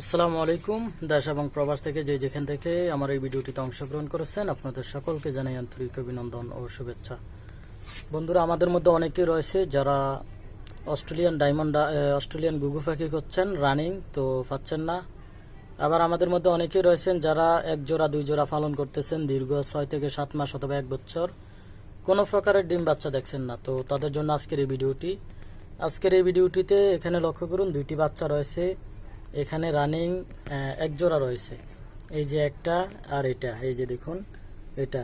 আসসালামু আলাইকুম, দেশ এবং প্রবাস থেকে যে যেখান থেকে আমার এই ভিডিওটিতে অংশগ্রহণ করেছেন, আপনাদের সকলকে জানাই আন্তরিক অভিনন্দন ও শুভেচ্ছা। বন্ধুরা, আমাদের মধ্যে অনেকেই রয়েছে যারা অস্ট্রেলিয়ান ডায়মন্ড অস্ট্রেলিয়ান গুগু পাখি করছেন, রানিং তো পাচ্ছেন না। আবার আমাদের মধ্যে অনেকেই রয়েছেন যারা এক জোড়া, দুই জোড়া পালন করতেছেন দীর্ঘ ছয় থেকে সাত মাস অথবা এক বছর। কোনো প্রকারের ডিম বাচ্চা দেখছেন না, তো তাদের জন্য আজকের এই ভিডিওটি। আজকের এই ভিডিওটিতে এখানে লক্ষ্য করুন, দুইটি বাচ্চা রয়েছে। এখানে রানিং এক জোড়া রয়েছে। এই যে একটা আর এটা, এই যে দেখুন, এটা।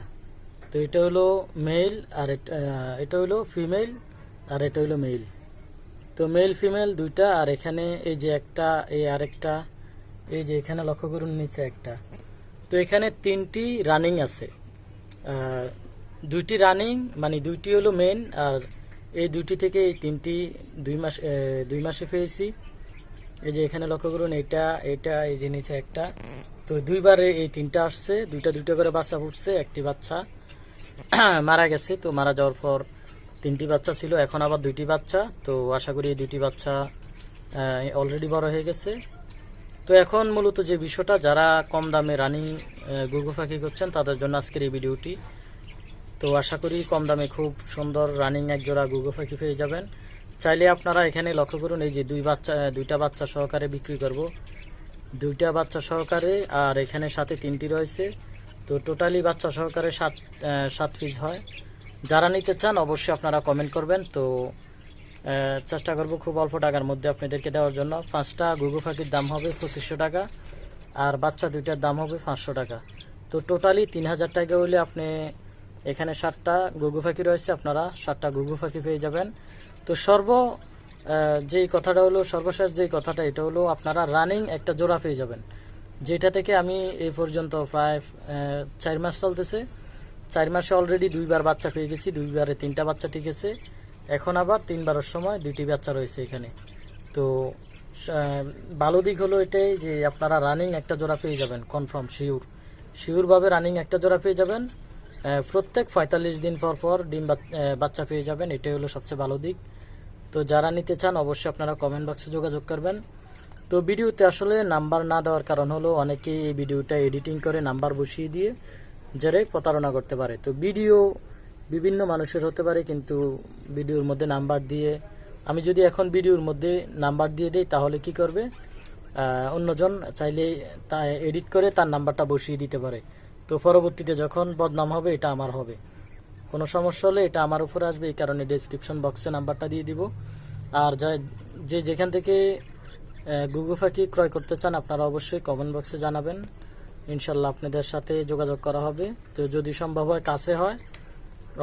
তো এটা হলো মেল আর এটা হলো ফিমেল আর এটা হলো মেল তো মেল ফিমেল দুইটা, আর এখানে এই যে একটা, এই আরেকটা এই যে এখানে লক্ষ্য করুন, নিচে একটা। তো এখানে তিনটি রানিং আছে। দুইটি রানিং মানে দুইটি হলো মেন আর এই দুইটি থেকে এই তিনটি দুই মাস দুই মাসে পেয়েছি। এই যে এখানে লক্ষ্য করুন, এটা এটা এই যে নিচে একটা। তো দুইবারে এই তিনটা আসছে, দুইটা দুইটা করে বাচ্চা ফুটছে একটি বাচ্চা মারা গেছে। তো মারা যাওয়ার পর তিনটি বাচ্চা ছিল, এখন আবার দুইটি বাচ্চা। তো আশা করি এই দুইটি বাচ্চা অলরেডি বড় হয়ে গেছে। তো এখন মূলত যে বিষয়টা, যারা কম দামে রানিং গুগু পাখি করছেন তাদের জন্য আজকের এই ভিডিওটি। তো আশা করি কম দামে খুব সুন্দর রানিং এক জোড়া গুগু পাখি পেয়ে যাবেন। চাইলে আপনারা এখানে লক্ষ্য করুন, এই যে দুই বাচ্চা দুইটা বাচ্চা সহকারে বিক্রি করব। দুইটা বাচ্চা সহকারে আর এখানে সাথে তিনটি রয়েছে। তো টোটালি বাচ্চা সহকারে সাত সাত পিস হয়। যারা নিতে চান অবশ্যই আপনারা কমেন্ট করবেন। তো চেষ্টা করব খুব অল্প টাকার মধ্যে আপনাদেরকে দেওয়ার জন্য। পাঁচটা গুগু পাখির দাম হবে পঁচিশশো টাকা আর বাচ্চা দুইটার দাম হবে পাঁচশো টাকা। তো টোটালি তিন হাজার টাকা হলে আপনি এখানে সাতটা গুগু পাখি রয়েছে, আপনারা সাতটা গুগু পাখি পেয়ে যাবেন। তো সর্ব যেই কথাটা হলো, সর্বশেষ যেই কথাটা, এটা হলো আপনারা রানিং একটা জোড়া পেয়ে যাবেন। যেটা থেকে আমি এই পর্যন্ত প্রায় চার মাস চলতেছে। চার মাসে অলরেডি দুইবার বাচ্চা পেয়ে গেছি, দুইবারে তিনটা বাচ্চা টিকেছে। এখন আবার তিনবারের সময় দুইটি বাচ্চা রয়েছে এখানে। তো ভালো দিক হলো এটাই যে আপনারা রানিং একটা জোড়া পেয়ে যাবেন কনফার্ম শিওর শিওরভাবে রানিং একটা জোড়া পেয়ে যাবেন। প্রত্যেক পঁয়তাল্লিশ দিন পর পর ডিম বাচ- বাচ্চা পেয়ে যাবেন, এটাই হলো সবচেয়ে ভালো দিক। তো যারা নিতে চান অবশ্যই আপনারা কমেন্ট বক্সে যোগাযোগ করবেন। তো ভিডিওতে আসলে নাম্বার না দেওয়ার কারণ হলো অনেকেই এই ভিডিওটা এডিটিং করে নাম্বার বসিয়ে দিয়ে যারে প্রতারণা করতে পারে। তো ভিডিও বিভিন্ন মানুষের হতে পারে, কিন্তু ভিডিওর মধ্যে নাম্বার দিয়ে, আমি যদি এখন ভিডিওর মধ্যে নাম্বার দিয়ে দেই, তাহলে কি করবে? অন্যজন চাইলে তা এডিট করে তার নাম্বারটা বসিয়ে দিতে পারে। তো পরবর্তীতে যখন বদনাম হবে, এটা আমার হবে। কোনো সমস্যা হলে এটা আমার উপরে আসবে, এই কারণে ডেসক্রিপশন বক্সে নাম্বারটা দিয়ে দিব। আর যা যে যেখান থেকে গুগু পাখি ক্রয় করতে চান, আপনারা অবশ্যই কমেন্ট বক্সে জানাবেন। ইনশাল্লাহ আপনাদের সাথে যোগাযোগ করা হবে। তো যদি সম্ভব হয়, কাছে হয়,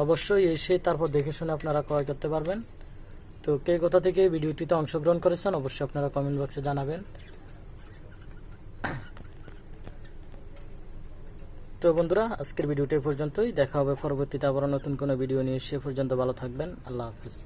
অবশ্যই এসে তারপর দেখে শুনে আপনারা ক্রয় করতে পারবেন। তো কে কোথা থেকে ভিডিওটিতে অংশগ্রহণ করেছেন, অবশ্যই আপনারা কমেন্ট বক্সে জানাবেন। তো বন্ধুরা, আজকের ভিডিওটি পর্যন্তই। দেখা হবে পরবর্তীতে আবার নতুন কোনো ভিডিও নিয়ে। সে পর্যন্ত ভালো থাকবেন। আল্লাহ হাফিজ।